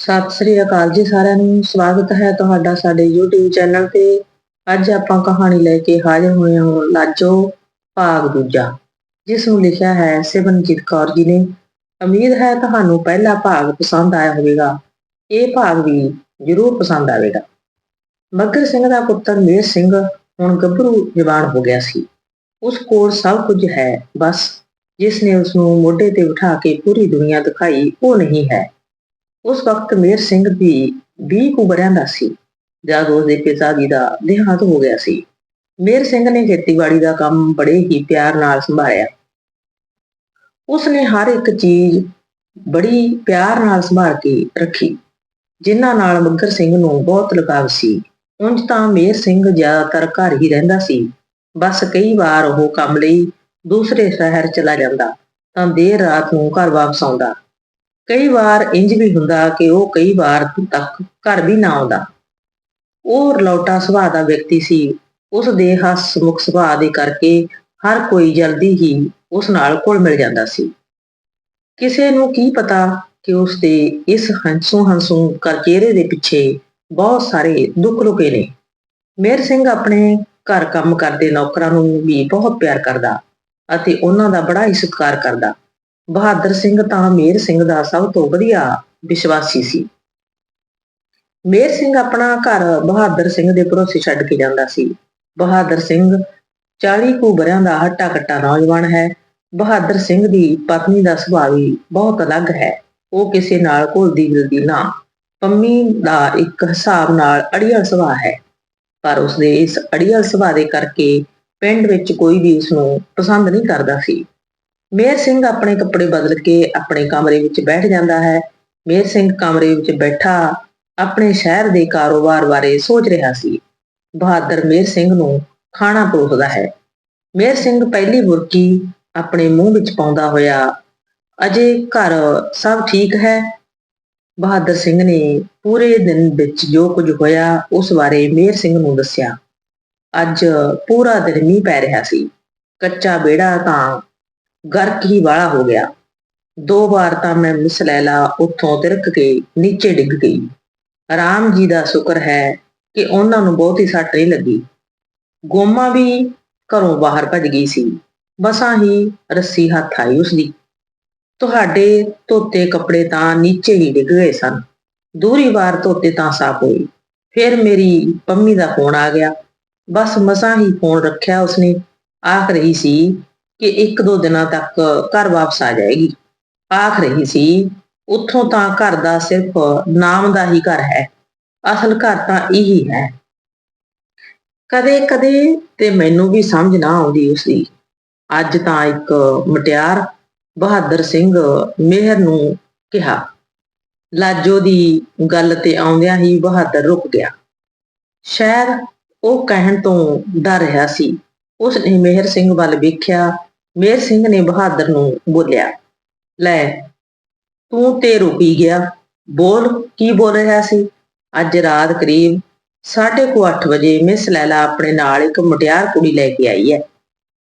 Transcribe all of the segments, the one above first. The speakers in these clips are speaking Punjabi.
ਸਤਿ ਸ੍ਰੀ ਅਕਾਲ ਜੀ ਸਾਰਿਆਂ ਨੂੰ। ਸਵਾਗਤ ਹੈ ਤੁਹਾਡਾ ਸਾਡੇ YouTube ਚੈਨਲ ਤੇ। ਅੱਜ ਆਪਾਂ ਕਹਾਣੀ ਲੈ ਕੇ ਹਾਜ਼ਰ ਹੋਏ ਹਾਂ ਲਾਜੋ ਭਾਗ ਦੂਜਾ, ਜਿਸ ਨੂੰ ਲਿਖਿਆ ਹੈ ਸਿਮਰਨਜੀਤ ਕੌਰ ਜੀ ਨੇ। ਉਮੀਦ ਹੈ ਤੁਹਾਨੂੰ ਪਹਿਲਾ ਭਾਗ ਪਸੰਦ ਆਇਆ ਹੋਵੇਗਾ। ਇਹ ਭਾਗ ਵੀ ਜ਼ਰੂਰ ਪਸੰਦ ਆਵੇਗਾ। ਮੱਗਰ ਸਿੰਘ ਦਾ ਪੁੱਤਰ ਮੇਰ ਸਿੰਘ ਹੁਣ ਗੱਭਰੂ ਜਵਾਨ ਹੋ ਗਿਆ ਸੀ। ਉਸ ਕੋਲ ਸਭ ਕੁਝ ਹੈ, ਬਸ ਜਿਸ ਨੇ ਉਸ ਨੂੰ ਮੋਢੇ ਤੇ ਉਠਾ ਕੇ ਪੂਰੀ ਦੁਨੀਆ ਦਿਖਾਈ ਉਹ ਨਹੀਂ ਹੈ। ਉਸ ਵਕਤ ਮੇਰ ਸਿੰਘ ਦੀ 20 ਕੁ ਵਰ੍ਹਿਆਂ ਦਾ ਸੀ, ਜਦ ਉਸ ਦੇ ਪਿਤਾ ਜੀ ਦਾ ਦੇਹਾਂਤ ਹੋ ਗਿਆ ਸੀ। ਮੇਰ ਸਿੰਘ ਨੇ ਖੇਤੀਬਾੜੀ ਦਾ ਕੰਮ ਬੜੇ ਹੀ ਪਿਆਰ ਨਾਲ ਸੰਭਾਲਿਆ। ਉਸ ਨੇ ਹਰ ਇੱਕ ਚੀਜ਼ ਬੜੀ ਪਿਆਰ ਨਾਲ ਸੰਭਾਲ ਕੇ ਰੱਖੀ, ਜਿਨ੍ਹਾਂ ਨਾਲ ਮੱਗਰ ਸਿੰਘ ਨੂੰ ਬਹੁਤ ਲਗਾਵ ਸੀ। ਉਂਝ ਤਾਂ ਮੇਰ ਸਿੰਘ ਜ਼ਿਆਦਾਤਰ ਘਰ ਹੀ ਰਹਿੰਦਾ ਸੀ। ਬਸ ਕਈ ਵਾਰ ਉਹ ਕੰਮ ਲਈ ਦੂਸਰੇ ਸ਼ਹਿਰ ਚਲਾ ਜਾਂਦਾ, ਤਾਂ ਦੇਰ ਰਾਤ ਨੂੰ ਘਰ ਵਾਪਸ ਆਉਂਦਾ। ਕਈ ਵਾਰ ਇੰਜ ਵੀ ਹੁੰਦਾ ਕਿ ਉਹ ਕਈ ਵਾਰ ਤੱਕ ਘਰ ਵੀ ਨਾ ਆਉਂਦਾ। ਉਹ ਰਲੌਟਾ ਸੁਭਾਅ ਦਾ ਵਿਅਕਤੀ ਸੀ। ਉਸ ਦੇ ਹਸਮੁਖ ਸੁਭਾਅ ਦੇ ਕਰਕੇ ਹਰ ਕੋਈ ਜਲਦੀ ਹੀ ਉਸ ਨਾਲ ਕੋਲ ਮਿਲ ਜਾਂਦਾ ਸੀ। ਕਿਸੇ ਨੂੰ ਕੀ ਪਤਾ ਕਿ ਉਸ ਦੇ ਇਸ ਹੰਸੂ ਹੰਸੂ ਕਰ ਚਿਹਰੇ ਦੇ ਪਿੱਛੇ ਬਹੁਤ ਸਾਰੇ ਦੁੱਖ ਲੁਕੇ ਨੇ। ਮੇਰ ਸਿੰਘ ਆਪਣੇ ਘਰ ਕੰਮ ਕਰਦੇ ਨੌਕਰਾਂ ਨੂੰ ਵੀ ਬਹੁਤ ਪਿਆਰ ਕਰਦਾ ਅਤੇ ਉਹਨਾਂ ਦਾ ਬੜਾ ਹੀ ਸਤਿਕਾਰ ਕਰਦਾ। ਬਹਾਦਰ ਸਿੰਘ ਤਾਂ ਮੇਰ ਸਿੰਘ ਦਾ ਸਭ ਤੋਂ ਵਧੀਆ ਵਿਸ਼ਵਾਸੀ ਸੀ। ਮੇਰ ਸਿੰਘ ਆਪਣਾ ਘਰ ਬਹਾਦਰ ਸਿੰਘ ਦੇ ਭਰੋਸੇ ਛੱਡ ਕੇ ਜਾਂਦਾ ਸੀ। ਬਹਾਦਰ ਸਿੰਘ 40 ਕੁ ਬਰਿਆਂ ਦਾ ਹੱਟਾ ਕੱਟਾ ਨੌਜਵਾਨ ਹੈ। ਬਹਾਦਰ ਸਿੰਘ ਦੀ ਪਤਨੀ ਦਾ ਸੁਭਾਅ ਵੀ ਬਹੁਤ ਅਲੱਗ ਹੈ। ਉਹ ਕਿਸੇ ਨਾਲ ਘੁਲਦੀ ਮਿਲਦੀ ਨਾ, ਪੰਮੀ ਦਾ ਇੱਕ ਹਿਸਾਬ ਨਾਲ ਅੜੀਅਲ ਸੁਭਾਅ ਹੈ। ਪਰ ਉਸਦੇ ਇਸ ਅੜੀਅਲ ਸੁਭਾਅ ਦੇ ਕਰਕੇ ਪਿੰਡ ਵਿੱਚ ਕੋਈ ਵੀ ਉਸ ਨੂੰ ਪਸੰਦ ਨਹੀਂ ਕਰਦਾ ਸੀ। ਮੇਰ ਸਿੰਘ ਆਪਣੇ ਕੱਪੜੇ ਬਦਲ ਕੇ ਆਪਣੇ ਕਮਰੇ ਵਿੱਚ ਬੈਠ ਜਾਂਦਾ ਹੈ। ਮੇਰ ਸਿੰਘ ਕਮਰੇ ਵਿੱਚ ਬੈਠਾ ਆਪਣੇ ਸ਼ਹਿਰ ਦੇ ਕਾਰੋਬਾਰ ਬਾਰੇ ਸੋਚ ਰਿਹਾ ਸੀ। ਬਹਾਦਰ ਮੇਰ ਸਿੰਘ ਨੂੰ ਖਾਣਾ ਪਰੋਸਦਾ ਹੈ। ਮੇਰ ਸਿੰਘ ਪਹਿਲੀ ਬੁਰਕੀ ਆਪਣੇ ਮੂੰਹ ਵਿੱਚ ਪਾਉਂਦਾ ਹੋਇਆ, ਅਜੇ ਘਰ ਸਭ ਠੀਕ ਹੈ? ਬਹਾਦਰ ਸਿੰਘ ਨੇ ਪੂਰੇ ਦਿਨ ਵਿੱਚ ਜੋ ਕੁਝ ਹੋਇਆ, ਉਸ ਬਾਰੇ ਮੇਰ ਸਿੰਘ ਨੂੰ ਦੱਸਿਆ। ਅੱਜ ਪੂਰਾ ਦਿਨ ਮੀਂਹ ਪੈ ਰਿਹਾ ਸੀ। ਕੱਚਾ ਬੇੜਾ ਤਾਂ ਗਰਕ ਹੀ ਵਾਲਾ ਹੋ ਗਿਆ। ਦੋ ਵਾਰ ਤਾਂ ਮੈਂ ਮਿਸ ਲੈਲਾ, ਉੱਥੋਂ ਤਿਰਕ ਕੇ, ਨੀਚੇ ਡਿੱਗ ਗਈ। ਰਾਮ ਜੀ ਦਾ ਸ਼ੁਕਰ ਹੈ ਕਿ ਉਹਨਾਂ ਨੂੰ ਬਹੁਤੀ ਸੱਟ ਨਹੀਂ ਲੱਗੀ। ਗੋਮਾ ਵੀ ਘਰੋਂ ਬਾਹਰ ਭੱਜ ਗਈ ਸੀ। ਬਸਾਂ ਹੀ ਰੱਸੀ ਹੱਥ ਆਈ ਉਸਦੀ। ਤੁਹਾਡੇ ਧੋਤੇ ਕੱਪੜੇ ਤਾਂ ਨੀਚੇ ਹੀ ਡਿੱਗ ਗਏ ਸਨ। ਦੂਰੀ ਵਾਰ ਧੋਤੇ ਤਾਂ ਸਾਫ਼ ਹੋਏ। ਫਿਰ ਮੇਰੀ ਪੰਮੀ ਦਾ ਫੋਨ ਆ ਗਿਆ। ਬਸ ਮਸਾਂ ਹੀ ਫੋਨ ਰੱਖਿਆ ਉਸਨੇ। ਆਖ ਰਹੀ ਸੀ ਕਿ ਇੱਕ ਦੋ ਦਿਨਾਂ ਤੱਕ ਘਰ ਵਾਪਸ ਆ ਜਾਏਗੀ। ਆਖ ਰਹੀ ਸੀ, ਉੱਥੋਂ ਤਾਂ ਘਰ ਦਾ ਸਿਰਫ ਨਾਮ ਦਾ ਹੀ ਘਰ ਹੈ। ਅਸਲ ਘਰ ਤਾਂ ਇਹੀ ਹੈ। ਕਦੇ ਕਦੇ ਤੇ ਮੈਨੂੰ ਵੀ ਸਮਝ ਨਾ ਆਉਂਦੀ ਉਸਦੀ। ਅੱਜ ਤਾਂ ਇੱਕ ਮਟਿਆਰ ਬਹਾਦਰ ਸਿੰਘ ਮਿਹਰ ਨੂੰ ਕਿਹਾ। ਲਾਜੋ ਦੀ ਗੱਲ ਤੇ ਆਉਂਦਿਆਂ ਹੀ ਬਹਾਦਰ ਰੁਕ ਗਿਆ। ਸ਼ਾਇਦ ਉਹ ਕਹਿਣ ਤੋਂ ਡਰ ਰਿਹਾ ਸੀ। ਉਸ ਨੇ ਮਿਹਰ ਸਿੰਘ ਵੱਲ ਵੇਖਿਆ ਮੇਰ ਸਿੰਘ ਨੇ ਬਹਾਦਰ ਨੂੰ ਬੋਲਿਆ, ਲੈ ਤੂੰ ਤੇ ਰੁਕੀ ਗਿਆ, ਬੋਲ, ਕੀ ਬੋਲ ਰਿਹਾ ਸੀ? ਅੱਜ ਰਾਤ ਕਰੀਬ 8:30 ਵਜੇ ਮਿਸ ਲੈਲਾ ਆਪਣੇ ਨਾਲ ਇੱਕ ਮੁਟਿਆਰ ਕੁੜੀ ਲੈ ਕੇ ਆਈ ਹੈ।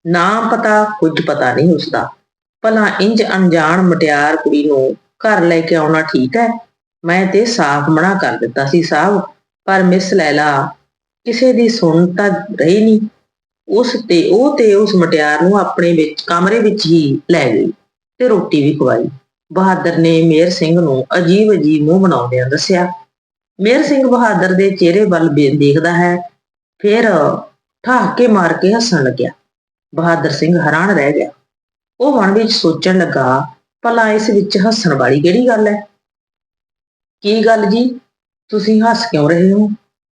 ਨਾ ਪਤਾ, ਕੁਝ ਪਤਾ ਨਹੀਂ ਉਸਦਾ। ਭਲਾ ਇੰਜ ਅਣਜਾਣ ਮੁਟਿਆਰ ਕੁੜੀ ਨੂੰ ਘਰ ਲੈ ਕੇ ਆਉਣਾ ਠੀਕ ਹੈ? ਮੈਂ ਤੇ ਸਾਫ਼ ਮਨਾ ਕਰ ਦਿੱਤਾ ਸੀ ਸਾਹਿਬ ਪਰ ਮਿਸ ਲੈਲਾ ਕਿਸੇ ਦੀ ਸੁਣ ਤਾਂ ਰਹੀ ਨਹੀਂ। ਉਸ ਤੇ, ਉਹ ਤੇ ਉਸ ਮਟਿਆਰ ਨੂੰ ਆਪਣੇ ਵਿੱਚ, ਕਮਰੇ ਵਿੱਚ ਹੀ ਲੈ ਗਈ ਤੇ ਰੋਟੀ ਵੀ ਖਵਾਈ। ਬਹਾਦਰ ਨੇ ਮੇਰ ਸਿੰਘ ਨੂੰ ਅਜੀਬ ਅਜੀਬ ਮੂੰਹ ਬਣਾਉਂਦਿਆਂ ਦੱਸਿਆ ਮੇਰ ਸਿੰਘ ਬਹਾਦਰ ਦੇ ਚਿਹਰੇ ਵੱਲ ਦੇਖਦਾ ਹੈ, ਫਿਰ ਠਾਕੇ ਮਾਰ ਕੇ ਹੱਸਣ ਲੱਗਿਆ। ਬਹਾਦਰ ਸਿੰਘ ਹੈਰਾਨ ਰਹਿ ਗਿਆ। ਉਹ ਮਨ ਵਿੱਚ ਸੋਚਣ ਲੱਗਾ, ਭਲਾ ਇਸ ਵਿੱਚ ਹੱਸਣ ਵਾਲੀ ਕਿਹੜੀ ਗੱਲ ਹੈ? ਕੀ ਗੱਲ ਜੀ? ਤੁਸੀਂ ਹੱਸ ਕਿਉਂ ਰਹੇ ਹੋ?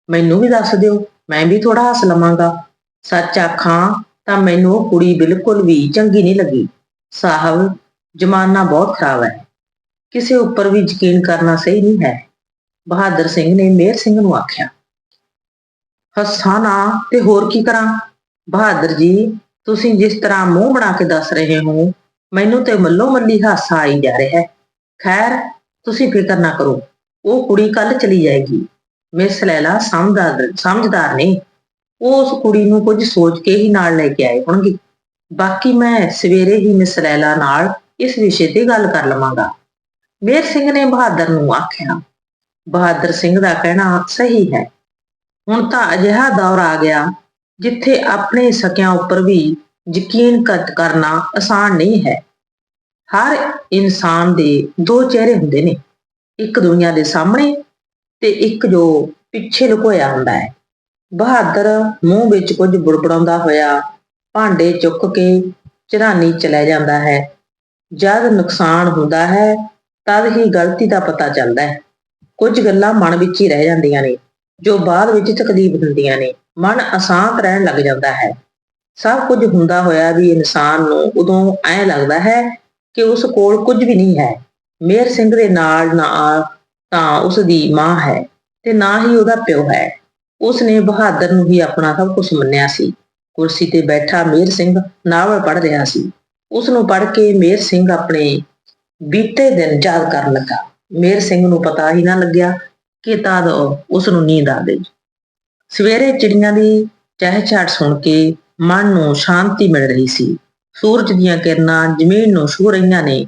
ਮੈਨੂੰ ਵੀ ਦੱਸ ਦਿਓ, ਮੈਂ ਵੀ ਥੋੜਾ ਹੱਸ ਲਵਾਂਗਾ। ਸੱਚ ਆਖਾਂ ਤਾਂ ਮੈਨੂੰ ਉਹ ਕੁੜੀ ਬਿਲਕੁਲ ਵੀ ਚੰਗੀ ਨਹੀਂ ਲੱਗੀ। ਸਾਹਿਬ, ਜ਼ਮਾਨਾ ਬਹੁਤ ਖਰਾਬ ਹੈ। ਕਿਸੇ ਉੱਪਰ ਵੀ ਯਕੀਨ ਕਰਨਾ ਸਹੀ ਨਹੀਂ ਹੈ। ਬਹਾਦਰ ਸਿੰਘ ਨੇ ਮੇਰ ਸਿੰਘ ਨੂੰ ਆਖਿਆ ਹੱਸਾਂ ਨਾ ਤੇ ਹੋਰ ਕੀ ਕਰਾਂ? ਬਹਾਦਰ ਜੀ, ਤੁਸੀਂ ਜਿਸ ਤਰ੍ਹਾਂ ਮੂੰਹ ਬਣਾ ਕੇ ਦੱਸ ਰਹੇ ਹੋ, ਮੈਨੂੰ ਤੇ ਮੱਲੋ ਮੱਲੀ ਹਾਸਾ ਆਈ ਜਾ ਰਿਹਾ ਹੈ। ਖੈਰ, ਤੁਸੀਂ ਫਿਕਰ ਨਾ ਕਰੋ, ਉਹ ਕੁੜੀ ਕੱਲ ਚਲੀ ਜਾਏਗੀ। ਮਿਸ ਲੈਲਾ ਸਮਝਦਾਰ ਸਮਝਦਾਰ ਨੇ ਉਹ ਉਸ ਕੁੜੀ ਨੂੰ ਕੁਝ ਸੋਚ ਕੇ ਹੀ ਨਾਲ ਲੈ ਕੇ ਆਏ ਹੋਣਗੇ। ਬਾਕੀ ਮੈਂ ਸਵੇਰੇ ਹੀ ਮਿਸ ਲੈਲਾ ਨਾਲ ਇਸ ਵਿਸ਼ੇ ਤੇ ਗੱਲ ਕਰ ਲਵਾਂਗਾ। ਮੇਰ ਸਿੰਘ ਨੇ ਬਹਾਦਰ ਨੂੰ ਆਖਿਆ, ਬਹਾਦਰ ਸਿੰਘ ਦਾ ਕਹਿਣਾ ਸਹੀ ਹੈ। ਹੁਣ ਤਾਂ ਅਜਿਹਾ ਦੌਰ ਆ ਗਿਆ ਜਿੱਥੇ ਆਪਣੇ ਸਕਿਆਂ ਉੱਪਰ ਵੀ ਯਕੀਨ ਕਰ- ਕਰਨਾ ਆਸਾਨ ਨਹੀਂ ਹੈ। ਹਰ ਇਨਸਾਨ ਦੇ ਦੋ ਚਿਹਰੇ ਹੁੰਦੇ ਨੇ, ਇੱਕ ਦੁਨੀਆ ਦੇ ਸਾਹਮਣੇ ਤੇ ਇੱਕ ਜੋ ਪਿੱਛੇ ਲੁਕੋਇਆ ਹੁੰਦਾ ਹੈ। ਬਹਾਦਰ ਮੂੰਹ ਵਿੱਚ ਕੁਝ ਬੁੜਬੜਾਉਂਦਾ ਹੋਇਆ ਭਾਂਡੇ ਚੁੱਕ ਕੇ ਚਰਾਨੀ ਚਲਾ ਜਾਂਦਾ ਹੈ। ਜਦ ਨੁਕਸਾਨ ਹੁੰਦਾ ਹੈ, ਤਦ ਹੀ ਗਲਤੀ ਦਾ ਪਤਾ ਚੱਲਦਾ ਹੈ। ਕੁਝ ਗੱਲਾਂ ਮਨ ਵਿੱਚ ਹੀ ਰਹਿ ਜਾਂਦੀਆਂ ਨੇ, ਜੋ ਬਾਅਦ ਵਿੱਚ ਤਕਲੀਫ ਦਿੰਦੀਆਂ ਨੇ। ਮਨ ਅਸ਼ਾਂਤ ਰਹਿਣ ਲੱਗ ਜਾਂਦਾ ਹੈ। ਸਭ ਕੁਝ ਹੁੰਦਾ ਹੋਇਆ ਵੀ ਇਨਸਾਨ ਨੂੰ ਉਦੋਂ ਐਂ ਲੱਗਦਾ ਹੈ ਕਿ ਉਸ ਕੋਲ ਕੁਝ ਵੀ ਨਹੀਂ ਹੈ। ਮੇਰ ਸਿੰਘ ਦੇ ਨਾਲ ਨਾਲ ਤਾਂ ਉਸ ਦੀ ਮਾਂ ਹੈ ਤੇ ਨਾ ਹੀ ਉਹਦਾ ਪਿਓ ਹੈ। ਉਸ ਨੇ ਬਹਾਦਰ ਨੂੰ ਹੀ ਆਪਣਾ ਸਭ ਕੁਝ ਮੰਨਿਆ ਸੀ। ਕੁਰਸੀ ਤੇ ਬੈਠਾ ਮੇਰ ਸਿੰਘ ਨਾਵਲ ਪੜ੍ਹ ਰਿਹਾ ਸੀ। ਉਸ ਨੂੰ ਪੜ੍ਹ ਕੇ ਮੇਰ ਸਿੰਘ ਆਪਣੇ ਬੀਤੇ ਦਿਨ ਯਾਦ ਕਰਨ ਲੱਗਾ। ਮੇਰ ਸਿੰਘ ਨੂੰ ਪਤਾ ਹੀ ਨਾ ਲੱਗਿਆ ਕਿ ਤਦ ਉਸ ਨੂੰ ਨੀਂਦ ਆ ਗਈ। ਸਵੇਰੇ ਚਿੜੀਆਂ ਦੀ ਚਹਿਚਾਟ ਸੁਣ ਕੇ ਮਨ ਨੂੰ ਸ਼ਾਂਤੀ ਮਿਲ ਰਹੀ ਸੀ। ਸੂਰਜ ਦੀਆਂ ਕਿਰਨਾਂ ਜ਼ਮੀਨ ਨੂੰ ਛੂਹ ਰਹੀਆਂ ਨੇ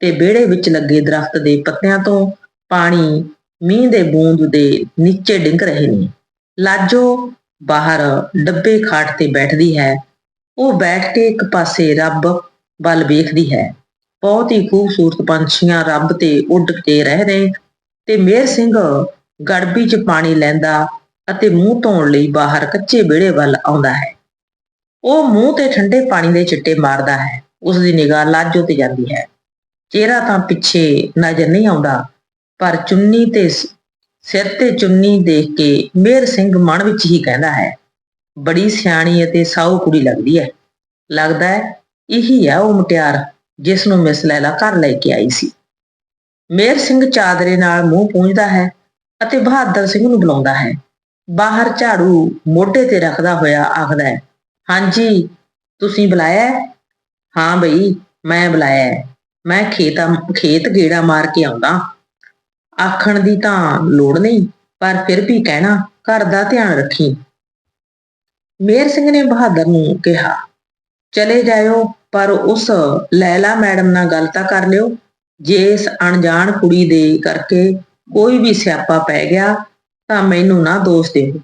ਤੇ ਵਿਹੜੇ ਵਿੱਚ ਲੱਗੇ ਦਰਖਤ ਦੇ ਪੱਤਿਆਂ ਤੋਂ ਪਾਣੀ ਮੀਂਹ ਦੇ ਬੂੰਦ ਦੇ ਨੀਚੇ ਡਿੰਗ ਰਹੇ ਨੇ। ਲਾਜੋ ਬਾਹਰ ਡੱਬੇ ਖਾਟ ਤੇ ਬੈਠਦੀ ਹੈ। ਉਹ ਬੈਠ ਕੇ ਇੱਕ ਪਾਸੇ ਰੱਬ ਵੱਲ ਵੇਖਦੀ ਹੈ। ਬਹੁਤ ਹੀ ਖੂਬਸੂਰਤ ਪੰਛੀਆਂ ਰੱਬ ਤੇ ਉੱਡ ਕੇ ਰਹਿ ਰਹੇ ਤੇ ਮੇਰ ਸਿੰਘ ਗੜਬੀ 'ਚ ਪਾਣੀ ਲੈਂਦਾ ਅਤੇ ਮੂੰਹ ਧੋਣ ਲਈ ਬਾਹਰ ਕੱਚੇ ਵਿਹੜੇ ਵੱਲ ਆਉਂਦਾ ਹੈ। ਉਹ ਮੂੰਹ ਤੇ ਠੰਡੇ ਪਾਣੀ ਦੇ ਛਿੱਟੇ ਮਾਰਦਾ ਹੈ। ਉਸ ਦੀ ਨਿਗਾਹ ਲਾਜੋ ਤੇ ਜਾਂਦੀ ਹੈ। ਚਿਹਰਾ ਤਾਂ ਪਿੱਛੇ ਨਜ਼ਰ ਨਹੀਂ ਆਉਂਦਾ, ਪਰ ਚੁੰਨੀ ਤੇ ਸਿਰ ਤੇ ਚੁੰਨੀ ਦੇਖ ਕੇ ਮੇਰ ਸਿੰਘ ਮਨ ਵਿੱਚ ਹੀ ਕਹਿੰਦਾ ਹੈ, ਬੜੀ ਸਿਆਣੀ ਅਤੇ ਸਾਊ ਕੁੜੀ ਲੱਗਦੀ ਹੈ। ਲੱਗਦਾ ਹੈ ਇਹੀ ਹੈ ਉਹ ਮੁਟਿਆਰ ਜਿਸ ਨੂੰ ਮਿਸ ਲੈਲਾ ਘਰ ਲੈ ਕੇ ਆਈ ਸੀ। ਮੇਰ ਸਿੰਘ ਚਾਦਰੇ ਨਾਲ ਮੂੰਹ ਪੂੰਝਦਾ ਹੈ ਅਤੇ ਬਹਾਦਰ ਸਿੰਘ ਨੂੰ ਬੁਲਾਉਂਦਾ ਹੈ। ਬਾਹਰ ਝਾੜੂ ਮੋਢੇ ਤੇ ਰੱਖਦਾ ਹੋਇਆ ਆਖਦਾ ਹੈ, ਹਾਂਜੀ, ਤੁਸੀਂ ਬੁਲਾਇਆ ਹਾਂ? ਬਈ, ਮੈਂ ਬੁਲਾਇਆ ਹੈ। ਮੈਂ ਖੇਤਾਂ, ਖੇਤ ਗੇੜਾ ਮਾਰ ਕੇ ਆਉਂਦਾ ਆਖਣ ਦੀ ਤਾਂ ਲੋੜ ਨਹੀਂ, ਪਰ ਫਿਰ ਵੀ ਕਹਿਣਾ, ਘਰ ਦਾ ਧਿਆਨ ਰੱਖੀ। ਮੇਰ ਸਿੰਘ ਨੇ ਬਹਾਦਰ ਨੂੰ ਕਿਹਾ, ਚਲੇ ਜਾਇਓ, ਪਰ ਉਸ ਲੈਲਾ ਮੈਡਮ ਨਾਲ ਗੱਲ ਤਾਂ ਕਰ ਲਿਓ। ਜੇ ਇਸ ਅਣਜਾਣ ਕੁੜੀ ਦੇ ਕਰਕੇ ਕੋਈ ਵੀ ਸਿਆਪਾ ਪੈ ਗਿਆ, ਤਾਂ ਮੈਨੂੰ ਨਾ ਦੋਸ਼ ਦਿਓ।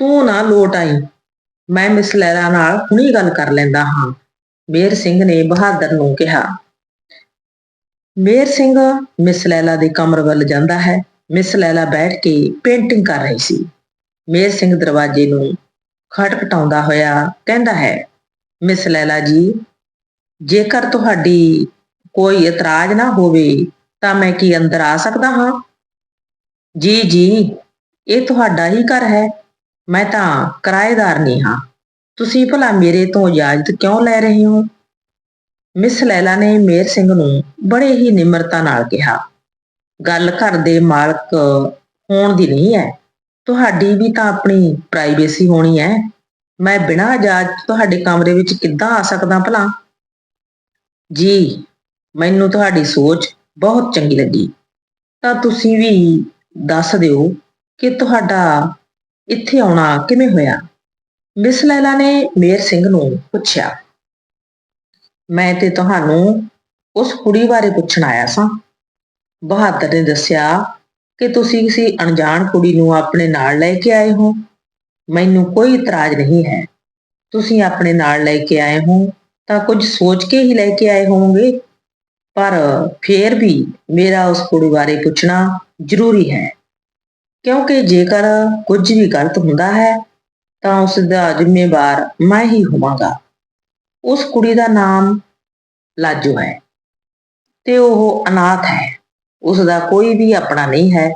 ਤੂੰ ਨਾ ਲੋਟ ਆਈ। ਮੈਂ ਮਿਸ ਲੈਲਾ ਨਾਲ ਹੁਣੀ ਗੱਲ ਕਰ ਲੈਂਦਾ ਹਾਂ। ਮੇਰ ਸਿੰਘ ਨੇ ਬਹਾਦਰ ਨੂੰ ਕਿਹਾ ਮੇਰ ਸਿੰਘ ਮਿਸ ਲੈਲਾ ਦੇ ਕਮਰ ਵੱਲ ਜਾਂਦਾ ਹੈ। ਮਿਸ ਲੈਲਾ ਬੈਠ ਕੇ ਪੇਂਟਿੰਗ ਕਰ ਰਹੀ ਸੀ। ਮੇਰ ਸਿੰਘ ਦਰਵਾਜ਼ੇ ਨੂੰ ਖਟਖਟਾਉਂਦਾ ਹੋਇਆ ਕਹਿੰਦਾ ਹੈ, ਮਿਸ ਲੈਲਾ ਜੀ, ਜੇਕਰ ਤੁਹਾਡੀ ਕੋਈ ਇਤਰਾਜ਼ ਨਾ ਹੋਵੇ ਤਾਂ ਮੈਂ ਕੀ ਅੰਦਰ ਆ ਸਕਦਾ ਹਾਂ? ਜੀ ਜੀ, ਇਹ ਤੁਹਾਡਾ ਹੀ ਘਰ ਹੈ। ਮੈਂ ਤਾਂ ਕਿਰਾਏਦਾਰ ਨਹੀਂ ਹਾਂ। ਤੁਸੀਂ ਭਲਾ ਮੇਰੇ ਤੋਂ ਇਜਾਜ਼ਤ ਕਿਉਂ ਲੈ ਰਹੇ ਹੋ? ਮਿਸ ਲੈਲਾ ਨੇ ਮੇਰ ਸਿੰਘ ਨੂੰ ਬੜੇ ਹੀ ਨਿਮਰਤਾ ਨਾਲ ਕਿਹਾ, ਗੱਲ ਘਰ ਦੇ ਮਾਲਕ ਹੋਣ ਦੀ ਨਹੀਂ ਹੈ ਤੁਹਾਡੀ ਵੀ ਤਾਂ ਆਪਣੀ ਪ੍ਰਾਈਵੇਸੀ ਹੋਣੀ ਹੈ ਮੈਂ ਬਿਨਾਂ ਇਜਾਜ਼ਤ ਤੁਹਾਡੇ ਕਮਰੇ ਵਿੱਚ ਕਿੱਦਾਂ ਆ ਸਕਦਾ ਭਲਾ? ਜੀ, ਮੈਨੂੰ ਤੁਹਾਡੀ ਸੋਚ ਬਹੁਤ ਚੰਗੀ ਲੱਗੀ। ਤਾਂ ਤੁਸੀਂ ਵੀ ਦੱਸ ਦਿਓ ਕਿ ਤੁਹਾਡਾ ਇੱਥੇ ਆਉਣਾ ਕਿਵੇਂ ਹੋਇਆ? ਮਿਸ ਲੈਲਾ ਨੇ ਮੇਰ ਸਿੰਘ ਨੂੰ ਪੁੱਛਿਆ ਮੈਂ ਤੇ ਤੁਹਾਨੂੰ ਉਸ ਕੁੜੀ ਬਾਰੇ ਪੁੱਛਣ ਆਇਆ ਸਾਂ। ਬਹਾਦਰ ਨੇ ਦੱਸਿਆ ਕਿ ਤੁਸੀਂ ਕਿਸੇ ਅਣਜਾਣ ਕੁੜੀ ਨੂੰ ਆਪਣੇ ਨਾਲ ਲੈ ਕੇ ਆਏ ਹੋ। ਮੈਨੂੰ ਕੋਈ ਇਤਰਾਜ਼ ਨਹੀਂ ਹੈ। ਤੁਸੀਂ ਆਪਣੇ ਨਾਲ ਲੈ ਕੇ ਆਏ ਹੋ ਤਾਂ ਕੁਝ ਸੋਚ ਕੇ ਹੀ ਲੈ ਕੇ ਆਏ ਹੋਵੋਗੇ। ਪਰ ਫੇਰ ਵੀ ਮੇਰਾ ਉਸ ਕੁੜੀ ਬਾਰੇ ਪੁੱਛਣਾ ਜ਼ਰੂਰੀ ਹੈ। ਕਿਉਂਕਿ ਜੇਕਰ ਕੁਝ ਵੀ ਗਲਤ ਹੁੰਦਾ ਹੈ ਤਾਂ ਉਸ ਦਾ ਜ਼ਿੰਮੇਵਾਰ ਮੈਂ ਹੀ ਹੋਵਾਂਗਾ। ਉਸ ਕੁੜੀ ਦਾ ਨਾਮ ਲਾਜੋ ਹੈ ਤੇ ਉਹ ਅਨਾਥ ਹੈ। ਉਸ ਦਾ ਕੋਈ ਵੀ ਆਪਣਾ ਨਹੀਂ ਹੈ।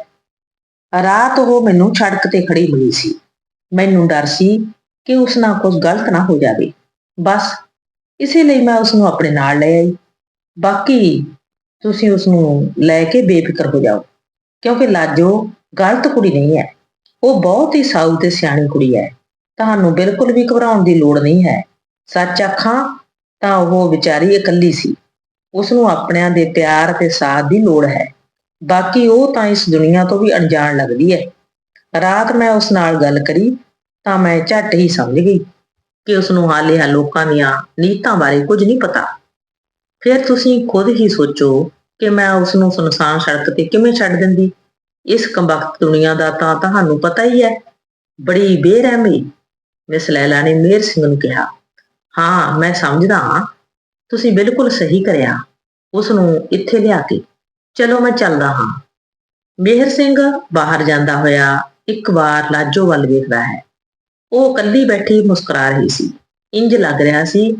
ਰਾਤ ਉਹ ਮੈਨੂੰ ਸੜਕ ਤੇ ਖੜੀ ਮਿਲੀ ਸੀ। ਮੈਨੂੰ ਡਰ ਸੀ ਕਿ ਉਸ ਨਾਲ ਕੁਝ ਗਲਤ ਨਾ ਹੋ ਜਾਵੇ। ਬਸ ਇਸੇ ਲਈ ਮੈਂ ਉਸ ਨੂੰ ਆਪਣੇ ਨਾਲ ਲੈ ਆਈ। ਬਾਕੀ ਤੁਸੀਂ ਉਸ ਨੂੰ ਲੈ ਕੇ ਬੇਫਿਕਰ ਹੋ ਜਾਓ, ਕਿਉਂਕਿ ਲਾਜੋ ਗਲਤ ਕੁੜੀ ਨਹੀਂ ਹੈ। ਉਹ ਬਹੁਤ ਹੀ ਸਾਊ ਤੇ ਸਿਆਣੀ ਕੁੜੀ ਹੈ। ਤੁਹਾਨੂੰ ਬਿਲਕੁਲ ਵੀ ਘਬਰਾਉਣ ਦੀ ਲੋੜ ਨਹੀਂ ਹੈ। ਸੱਚ ਆਖਾਂ ਤਾਂ ਉਹ ਵਿਚਾਰੀ ਇਕੱਲੀ ਸੀ। ਉਸ ਨੂੰ ਆਪਣਿਆਂ ਦੇ ਪਿਆਰ ਤੇ ਸਾਥ ਦੀ ਲੋੜ ਹੈ। ਬਾਕੀ ਉਹ ਤਾਂ ਇਸ ਦੁਨੀਆ ਤੋਂ ਵੀ ਅਣਜਾਣ ਲੱਗਦੀ ਹੈ। ਰਾਤ ਮੈਂ ਉਸ ਨਾਲ ਗੱਲ ਕਰੀ ਤਾਂ ਮੈਂ ਝੱਟ ਹੀ ਸਮਝ ਗਈ ਕਿ ਉਸ ਨੂੰ ਹਾਲੇ ਹਾ ਲੋਕਾਂ ਦੀਆਂ ਨੀਤਾਂ ਬਾਰੇ ਕੁਝ ਨਹੀਂ ਪਤਾ। ਫਿਰ ਤੁਸੀਂ ਖੁਦ ਹੀ ਸੋਚੋ ਕਿ ਮੈਂ ਉਸ ਨੂੰ ਸੁਨਸਾਨ ਸੜਕ ਤੇ ਕਿਵੇਂ ਛੱਡ ਦਿੰਦੀ? ਇਸ ਕੰਬਖਤ ਦੁਨੀਆ ਦਾ ਤਾਂ ਤੁਹਾਨੂੰ ਪਤਾ ਹੀ ਹੈ। ਬੜੀ ਬੇਰਹਿਮੀ। ਮਿਸ ਲੈਲਾ ਨੇ ਮੇਰ ਸਿੰਘ ਨੂੰ ਕਿਹਾ। ਹਾਂ, ਮੈਂ ਸਮਝਦਾ ਹਾਂ। ਤੁਸੀਂ ਬਿਲਕੁਲ ਸਹੀ ਕਰਿਆ। ਉਸ ਨੂੰ ਇੱਥੇ ਲਿਆ ਕੇ। ਚਲੋ, ਮੈਂ ਚੱਲਦਾ ਹਾਂ। ਮੇਹਰ ਸਿੰਘ ਬਾਹਰ ਜਾਂਦਾ ਹੋਇਆ ਇੱਕ ਵਾਰ ਲਾਜੋ ਵੱਲ ਵੇਖਦਾ ਹੈ। ਉਹ ਇਕੱਲੀ ਬੈਠੀ ਮੁਸਕਰਾ ਰਹੀ ਸੀ। ਇੰਜ ਲੱਗ ਰਿਹਾ ਸੀ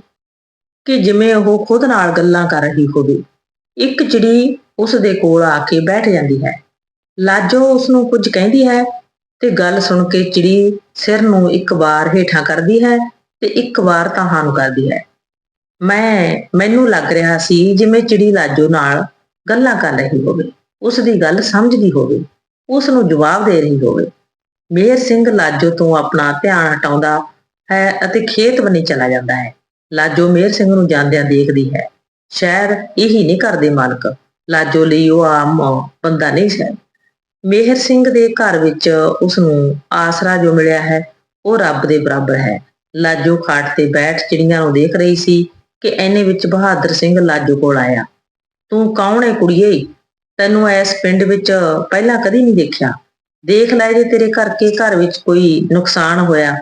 ਕਿ ਜਿਵੇਂ ਉਹ ਖੁਦ ਨਾਲ ਗੱਲਾਂ ਕਰ ਰਹੀ ਹੋਵੇ। ਇੱਕ ਚਿੜੀ ਉਸ ਦੇ ਕੋਲ ਆ ਕੇ ਬੈਠ ਜਾਂਦੀ ਹੈ। ਲਾਜੋ ਉਸ ਨੂੰ ਕੁਝ ਕਹਿੰਦੀ ਹੈ ਤੇ ਗੱਲ ਸੁਣ ਕੇ ਚਿੜੀ ਸਿਰ ਨੂੰ ਇੱਕ ਵਾਰ ਹੇਠਾਂ ਕਰਦੀ ਹੈ। ਤੇ ਇੱਕ ਵਾਰ ਤਾਹਾਂ ਨੂੰ ਕਰਦੀ ਹੈ। ਮੈਂ, ਮੈਨੂੰ ਲੱਗ ਰਿਹਾ ਸੀ ਜਿਵੇਂ ਚਿੜੀ ਲਾਜੋ ਨਾਲ ਗੱਲਾਂ ਕਰ ਰਹੀ ਹੋਵੇ, ਉਸ ਦੀ ਗੱਲ ਸਮਝਦੀ ਹੋਵੇ, ਉਸ ਨੂੰ ਜਵਾਬ ਦੇ ਰਹੀ ਹੋਵੇ। ਮੇਰ ਸਿੰਘ ਲਾਜੋ ਤੋਂ ਆਪਣਾ ਧਿਆਨ ਹਟਾਉਂਦਾ ਹੈ ਅਤੇ ਖੇਤ ਬੰਨੀ ਚਲਾ ਜਾਂਦਾ ਹੈ। ਲਾਜੋ ਮੇਰ ਸਿੰਘ ਨੂੰ ਜਾਂਦਿਆਂ ਦੇਖਦੀ ਹੈ। ਸ਼ਾਇਦ ਇਹੀ ਨਹੀਂ ਕਰਦੇ ਮਾਲਕ। ਲਾਜੋ ਲਈ ਉਹ ਆਮ ਬੰਦਾ ਨਹੀਂ ਹੈ ਮੇਹਰ ਸਿੰਘ ਦੇ ਘਰ ਵਿੱਚ ਉਸ ਨੂੰ ਆਸਰਾ ਜੋ ਮਿਲਿਆ ਹੈ, ਉਹ ਰੱਬ ਦੇ ਬਰਾਬਰ ਹੈ। ਲਾਜੋ ਖਾਟ ਤੇ ਬੈਠ ਚਿੜੀਆਂ ਨੂੰ ਦੇਖ ਰਹੀ ਸੀ ਕਿ ਐਨੇ ਵਿੱਚ ਬਹਾਦਰ ਸਿੰਘ ਲਾਜੋ ਕੋਲ ਆਇਆ। ਤੂੰ ਕੌਣ ਹੈ ਕੁੜੀਏ? ਤੈਨੂੰ ਇਸ ਪਿੰਡ ਵਿੱਚ ਪਹਿਲਾਂ ਕਦੀ ਨਹੀਂ ਦੇਖਿਆ। ਦੇਖ ਲੈ ਜੇ ਤੇਰੇ ਕਰਕੇ ਘਰ ਵਿੱਚ ਕੋਈ ਨੁਕਸਾਨ ਹੋਇਆ,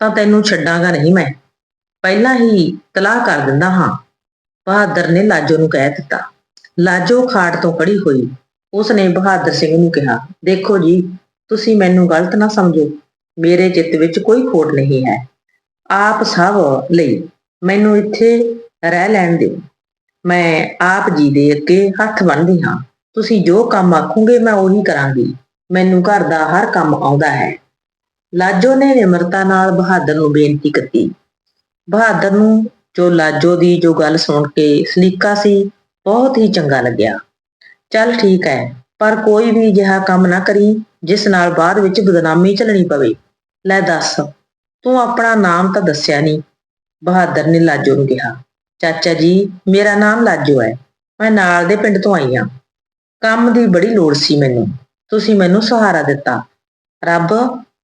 ਤਾਂ ਤੈਨੂੰ ਛੱਡਾਂਗਾ ਨਹੀਂ ਮੈਂ। ਪਹਿਲਾਂ ਹੀ ਤਲਾਹ ਕਰ ਦਿੰਦਾ ਹਾਂ। ਬਹਾਦਰ ਨੇ ਲਾਜੋ ਨੂੰ ਕਹਿ ਦਿੱਤਾ। ਲਾਜੋ ਖਾਟ ਤੋਂ ਖੜੀ ਹੋਈ। ਉਸਨੇ ਬਹਾਦਰ ਸਿੰਘ ਨੂੰ ਕਿਹਾ, ਦੇਖੋ ਜੀ, ਤੁਸੀਂ ਮੈਨੂੰ ਗਲਤ ਨਾ ਸਮਝੋ। ਮੇਰੇ ਚਿੱਤ ਵਿੱਚ ਕੋਈ ਖੋਟ ਨਹੀਂ ਹੈ। ਆਪ ਸਭ ਲਈ ਮੈਨੂੰ ਇੱਥੇ ਰਹਿ ਲੈਣ ਦਿਓ। ਮੈਂ ਆਪ ਜੀ ਦੇ ਅੱਗੇ ਹੱਥ ਬੰਨ੍ਹਦੀ ਹਾਂ। ਤੁਸੀਂ ਜੋ ਕੰਮ ਆਖੋਗੇ ਮੈਂ ਉਹੀ ਕਰਾਂਗੀ। ਮੈਨੂੰ ਘਰ ਦਾ ਹਰ ਕੰਮ ਆਉਂਦਾ ਹੈ। ਲਾਜੋ ਨੇ ਨਿਮਰਤਾ ਨਾਲ ਬਹਾਦਰ ਨੂੰ ਬੇਨਤੀ ਕੀਤੀ। ਬਹਾਦਰ ਨੂੰ ਜੋ ਲਾਜੋ ਦੀ ਜੋ ਗੱਲ ਸੁਣ ਕੇ ਸਲੀਕਾ ਸੀ, ਬਹੁਤ ਹੀ ਚੰਗਾ ਲੱਗਿਆ। ਚੱਲ ਠੀਕ ਹੈ, ਪਰ ਕੋਈ ਵੀ ਅਜਿਹਾ ਕੰਮ ਨਾ ਕਰੀ, ਜਿਸ ਨਾਲ ਬਾਅਦ ਵਿੱਚ ਬਦਨਾਮੀ ਝੱਲਣੀ ਪਵੇ। ਲੈ ਦੱਸ। ਤੂੰ ਆਪਣਾ ਨਾਮ ਤਾਂ ਦੱਸਿਆ ਨਹੀਂ ਬਹਾਦਰ ਨੇ ਲਾਜੋ ਨੂੰ ਕਿਹਾ, ਚਾਚਾ ਜੀ, ਮੇਰਾ ਨਾਮ ਲਾਜੋ ਹੈ। ਮੈਂ ਨਾਲ ਦੇ ਪਿੰਡ ਤੋਂ ਆਈ ਹਾਂ। ਕੰਮ ਦੀ ਬੜੀ ਲੋੜ ਸੀ ਮੈਨੂੰ। ਤੁਸੀਂ ਮੈਨੂੰ ਸਹਾਰਾ ਦਿੱਤਾ। ਰੱਬ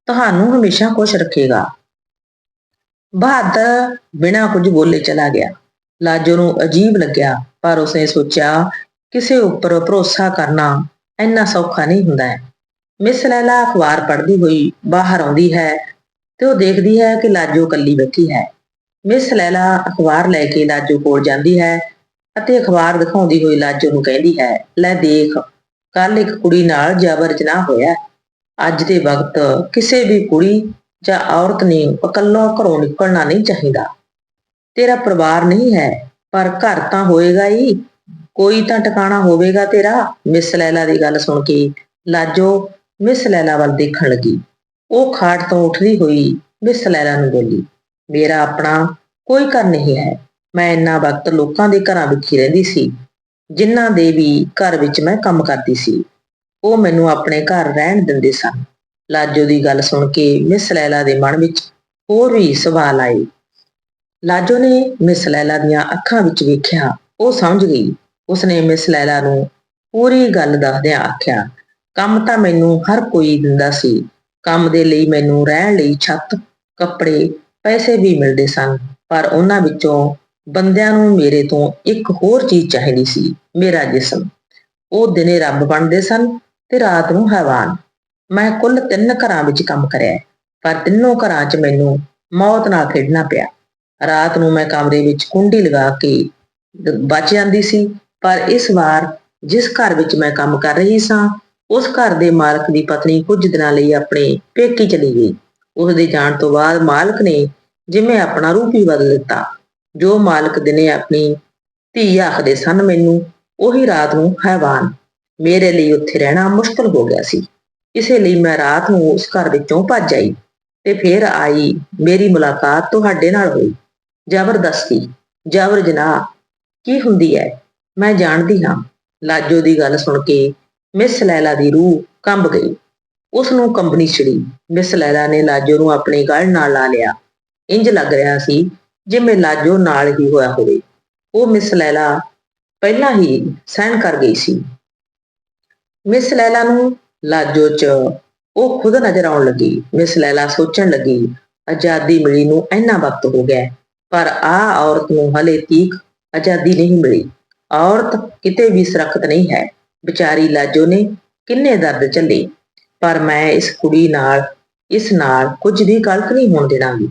ਤੁਹਾਨੂੰ ਹਮੇਸ਼ਾ ਖੁਸ਼ ਰੱਖੇਗਾ। ਬਹਾਦਰ ਬਿਨਾਂ ਕੁਝ ਬੋਲੇ ਚਲਾ ਗਿਆ। ਲਾਜੋ ਨੂੰ ਅਜੀਬ ਲੱਗਿਆ, ਪਰ ਉਸਨੇ ਸੋਚਿਆ, ਕਿਸੇ ਉੱਪਰ ਭਰੋਸਾ ਕਰਨਾ ਇੰਨਾ ਸੌਖਾ ਨਹੀਂ ਹੁੰਦਾ ਹੈ। ਮਿਸ ਲੈਲਾ ਅਖਬਾਰ ਪੜ੍ਹਦੀ ਹੋਈ ਬਾਹਰ ਆਉਂਦੀ ਹੈ ਤੇ ਉਹ ਦੇਖਦੀ ਹੈ ਕਿ ਲਾਜੋ ਕੱਲੀ ਬੈਠੀ ਹੈ। ਮਿਸ ਲੈਲਾ ਅਖਬਾਰ ਲੈ ਕੇ ਲਾਜੋ ਕੋਲ ਜਾਂਦੀ ਹੈ ਅਤੇ ਅਖਬਾਰ ਦਿਖਾਉਂਦੀ ਹੋਈ ਲਾਜੋ ਨੂੰ ਕਹਿੰਦੀ ਹੈ, ਲੈ ਦੇਖ ਕੱਲ ਇੱਕ ਕੁੜੀ ਨਾਲ ਜ਼ਬਰ ਜਨਾਹ ਹੋਇਆ। ਅੱਜ ਦੇ ਵਕਤ ਕਿਸੇ ਵੀ ਕੁੜੀ ਜਾਂ ਔਰਤ ਨੇ ਇਕੱਲੋਂ ਘਰੋਂ ਨਿਕਲਣਾ ਨਹੀਂ ਚਾਹੀਦਾ। ਤੇਰਾ ਪਰਿਵਾਰ ਨਹੀਂ ਹੈ, ਪਰ ਘਰ ਤਾਂ ਹੋਏਗਾ ਹੀ। ਕੋਈ ਤਾਂ ਟਿਕਾਣਾ ਹੋਵੇਗਾ ਤੇਰਾ। ਮਿਸ ਲੈਲਾ ਦੀ ਗੱਲ ਸੁਣ ਕੇ ਲਾਜੋ ਮਿਸ ਲੈਲਾ ਵੱਲ ਦੇਖਣ ਲੱਗੀ। ਉਹ ਖਾਟ ਤੋਂ ਉੱਠਦੀ ਹੋਈ ਮਿਸ ਲੈਲਾ ਨੂੰ ਬੋਲੀ, ਮੇਰਾ ਆਪਣਾ ਕੋਈ ਘਰ ਨਹੀਂ ਹੈ। ਮੈਂ ਇੰਨਾ ਵਕਤ ਲੋਕਾਂ ਦੇ ਘਰਾਂ ਵਿੱਚ ਹੀ ਰਹਿੰਦੀ ਸੀ, ਜਿਨ੍ਹਾਂ ਦੇ ਵੀ ਘਰ ਵਿੱਚ ਮੈਂ ਕੰਮ ਕਰਦੀ ਸੀ। ਉਹ ਮੈਨੂੰ ਆਪਣੇ ਘਰ ਰਹਿਣ ਦਿੰਦੇ ਸਨ। ਲਾਜੋ ਦੀ ਗੱਲ ਸੁਣ ਕੇ ਮਿਸ ਲੈਲਾ ਦੇ ਮਨ ਵਿੱਚ ਹੋਰ ਵੀ ਸਵਾਲ ਆਏ। ਲਾਜੋ ਨੇ ਮਿਸ ਲੈਲਾ ਦੀਆਂ ਅੱਖਾਂ ਵਿੱਚ ਵੇਖਿਆ, ਉਹ ਸਮਝ ਗਈ। ਉਸਨੇ ਮਿਸ ਲੈਲਾ ਨੂੰ ਪੂਰੀ ਗੱਲ ਦੱਸਦਿਆਂ ਆਖਿਆ, ਕੰਮ ਤਾਂ ਮੈਨੂੰ ਹਰ ਕੋਈ ਦਿੰਦਾ ਸੀ। ਕੰਮ ਦੇ ਲਈ ਮੈਨੂੰ ਰਹਿਣ ਲਈ ਛੱਤ, ਕੱਪੜੇ, ਪੈਸੇ ਵੀ ਮਿਲਦੇ ਸਨ, ਪਰ ਉਹਨਾਂ ਵਿੱਚੋਂ ਬੰਦਿਆਂ ਨੂੰ ਮੇਰੇ ਤੋਂ ਇੱਕ ਹੋਰ ਚੀਜ਼ ਚਾਹੀਦੀ ਸੀ, ਮੇਰਾ ਜਿਸਮ। ਉਹ ਦਿਨੇ ਰੱਬ ਬਣਦੇ ਸਨ ਤੇ ਰਾਤ ਨੂੰ ਹੈਵਾਨ। ਮੈਂ ਕੁੱਲ ਤਿੰਨ ਘਰਾਂ ਵਿੱਚ ਕੰਮ ਕਰਿਆ, ਪਰ ਤਿੰਨੋਂ ਘਰਾਂ 'ਚ ਮੈਨੂੰ ਮੌਤ ਨਾਲ ਖੇਡਣਾ ਪਿਆ। ਰਾਤ ਨੂੰ ਮੈਂ ਕਮਰੇ ਵਿੱਚ ਕੁੰਡੀ ਲਗਾ ਕੇ ਬਚ ਜਾਂਦੀ ਸੀ, ਪਰ ਇਸ ਵਾਰ ਜਿਸ ਘਰ ਵਿੱਚ ਮੈਂ ਕੰਮ ਕਰ ਰਹੀ ਸਾਂ ਉਸ ਘਰ ਦੇ ਮਾਲਕ ਦੀ ਪਤਨੀ ਕੁਝ ਦਿਨਾਂ ਲਈ ਆਪਣੇ ਪੇਕੀ ਚਲੀ ਗਈ। ਉਸ ਦੇ ਜਾਣ ਤੋਂ ਬਾਅਦ ਮਾਲਕ ਨੇ ਜਿਵੇਂ ਆਪਣਾ ਰੂਪ ਹੀ ਬਦਲ ਦਿੱਤਾ। ਜੋ ਮਾਲਕ ਦਿਨੇ ਆਪਣੀ ਧੀ ਆਖਦੇ ਸਨ, ਮੈਨੂੰ ਉਹੀ ਰਾਤ ਨੂੰ ਹੈਵਾਨ। ਮੇਰੇ ਲਈ ਉੱਥੇ ਰਹਿਣਾ ਮੁਸ਼ਕਲ ਹੋ ਗਿਆ ਸੀ। ਇਸੇ ਲਈ ਮੈਂ ਰਾਤ ਨੂੰ ਉਸ ਘਰ ਵਿੱਚੋਂ ਭੱਜ ਆਈ ਤੇ ਫਿਰ ਆਈ ਮੇਰੀ ਮੁਲਾਕਾਤ ਤੁਹਾਡੇ ਨਾਲ ਹੋਈ। ਜ਼ਬਰਦਸਤੀ ਜ਼ਬਰ ਜਨਾਹ, ਕੀ ਹੁੰਦੀ ਹੈ ਮੈਂ ਜਾਣਦੀ ਹਾਂ। ਲਾਜੋ ਦੀ ਗੱਲ ਸੁਣ ਕੇ ਮਿਸ ਲੈਲਾ ਦੀ ਰੂਹ ਕੰਬ ਗਈ। ਉਸ ਨੂੰ ਕੰਬਣੀ ਛਿੜੀ। ਮਿਸ ਲੈਲਾ ਨੇ ਲਾਜੋ ਨੂੰ ਆਪਣੇ ਗਲ ਨਾਲ ਲਾ ਲਿਆ। ਇੰਜ ਲੱਗ ਰਿਹਾ ਸੀ ਜਿਵੇਂ ਲਾਜੋ ਨਾਲ ਹੀ ਹੋਇਆ ਹੋਵੇ। ਉਹ ਮਿਸ ਲੈਲਾ ਪਹਿਲਾਂ ਹੀ ਸਹਿਣ ਕਰ ਗਈ ਸੀ। ਮਿਸ ਲੈਲਾ ਨੂੰ ਲਾਜੋ 'ਚ ਉਹ ਖੁਦ ਨਜ਼ਰ ਆਉਣ ਲੱਗੀ। ਮਿਸ ਲੈਲਾ ਸੋਚਣ ਲੱਗੀ, ਆਜ਼ਾਦੀ ਮਿਲੀ ਨੂੰ ਇੰਨਾ ਵਕਤ ਹੋ ਗਿਆ, ਪਰ ਆ ਔਰਤ ਨੂੰ ਹਲੇ ਤੀਕ ਆਜ਼ਾਦੀ ਨਹੀਂ ਮਿਲੀ। ਔਰਤ ਕਿਤੇ ਵੀ ਸੁਰੱਖਿਅਤ ਨਹੀਂ ਹੈ। ਵਿਚਾਰੀ ਲਾਜੋ ਨੇ ਕਿੰਨੇ ਦਰਦ ਝੱਲੇ, ਪਰ ਮੈਂ ਇਸ ਕੁੜੀ ਨਾਲ, ਇਸ ਨਾਲ ਕੁਝ ਵੀ ਗਲਤ ਨਹੀਂ ਹੋਣ ਦੇਣਾਗੀ।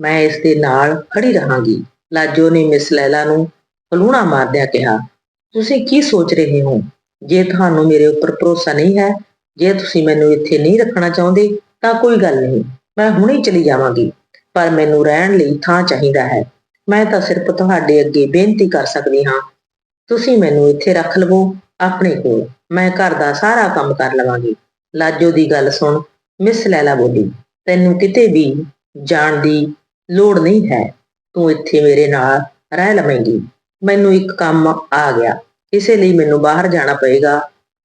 ਮੈਂ ਇਸ ਦੇ ਨਾਲ ਖੜੀ ਰਹਾਂਗੀ। ਲਾਜੋ ਨੇ ਮਿਸ ਲੈਲਾ ਨੂੰ ਹਲੂਣਾ ਮਾਰਦਿਆਂ ਕਿਹਾ, ਤੁਸੀਂ ਕੀ ਸੋਚ ਰਹੇ ਹੋ? ਜੇ ਤੁਹਾਨੂੰ ਮੇਰੇ ਉੱਪਰ ਭਰੋਸਾ ਨਹੀਂ ਹੈ, ਜੇ ਤੁਸੀਂ ਮੈਨੂੰ ਇੱਥੇ ਨਹੀਂ ਰੱਖਣਾ ਚਾਹੁੰਦੇ, ਤਾਂ ਕੋਈ ਗੱਲ ਨਹੀਂ। ਮੈਂ ਹੁਣੇ ਚਲੀ ਜਾਵਾਂਗੀ, ਪਰ ਮੈਨੂੰ ਰਹਿਣ ਲਈ ਥਾਂ ਚਾਹੀਦਾ ਹੈ। ਮੈਂ ਤਾਂ ਸਿਰਫ ਤੁਹਾਡੇ ਅੱਗੇ ਬੇਨਤੀ ਕਰ ਸਕਦੀ ਹਾਂ। ਤੁਸੀਂ ਮੈਨੂੰ ਇੱਥੇ ਰੱਖ ਲਵੋ। ਆਪਣੇ ਕੋਲ। ਮੈਂ ਘਰ ਦਾ ਸਾਰਾ ਕੰਮ ਕਰ ਲਵਾਂਗੀ। ਲਾਜੋ ਦੀ ਗੱਲ ਸੁਣ ਮਿਸ ਲੈਲਾ ਬੋਲੀ, ਤੈਨੂੰ ਕਿਤੇ ਵੀ ਜਾਣ ਦੀ ਲੋੜ ਨਹੀਂ ਹੈ। ਤੂੰ ਇੱਥੇ ਮੇਰੇ ਨਾਲ ਰਹਿ ਲਵੇਂਗੀ। ਮੈਨੂੰ ਇੱਕ ਕੰਮ ਆ ਗਿਆ। ਇਸੇ ਲਈ ਮੈਨੂੰ ਬਾਹਰ ਜਾਣਾ ਪਏਗਾ,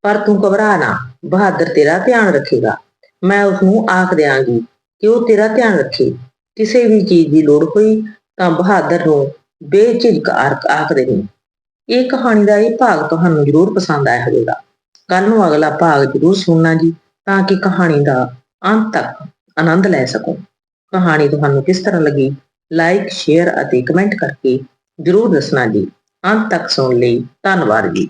ਪਰ ਤੂੰ ਘਬਰਾ ਨਾ। ਬਹਾਦਰ ਤੇਰਾ ਧਿਆਨ ਰੱਖੇਗਾ। ਮੈਂ ਉਸ ਨੂੰ ਆਖ ਦਿਆਂਗੀ ਕਿ ਉਹ ਤੇਰਾ ਧਿਆਨ ਰੱਖੇ। ਕਿਸੇ ਵੀ ਚੀਜ਼ ਦੀ ਲੋੜ ਹੋਈ ਤਾਂ ਬਹਾਦਰ ਨੂੰ ਬੇਝਿਜਕ ਆਖ ਆਖ ਦੇਣੀ ਇਹ ਕਹਾਣੀ ਦਾ ਇਹ ਭਾਗ ਤੁਹਾਨੂੰ ਜ਼ਰੂਰ ਪਸੰਦ ਆਇਆ ਹੋਵੇਗਾ। ਕੱਲ ਨੂੰ ਅਗਲਾ ਭਾਗ ਜ਼ਰੂਰ ਸੁਣਨਾ ਜੀ, ਤਾਂ ਕਿ ਕਹਾਣੀ ਦਾ ਅੰਤ ਤੱਕ ਆਨੰਦ ਲੈ ਸਕੋ। ਕਹਾਣੀ ਤੁਹਾਨੂੰ ਕਿਸ ਤਰ੍ਹਾਂ ਲੱਗੀ? ਲਾਈਕ, ਸ਼ੇਅਰ ਅਤੇ ਕਮੈਂਟ ਕਰਕੇ ਜ਼ਰੂਰ ਦੱਸਣਾ ਜੀ। ਅੰਤ ਤੱਕ ਸੁਣਨ ਲਈ। ਧੰਨਵਾਦ ਜੀ।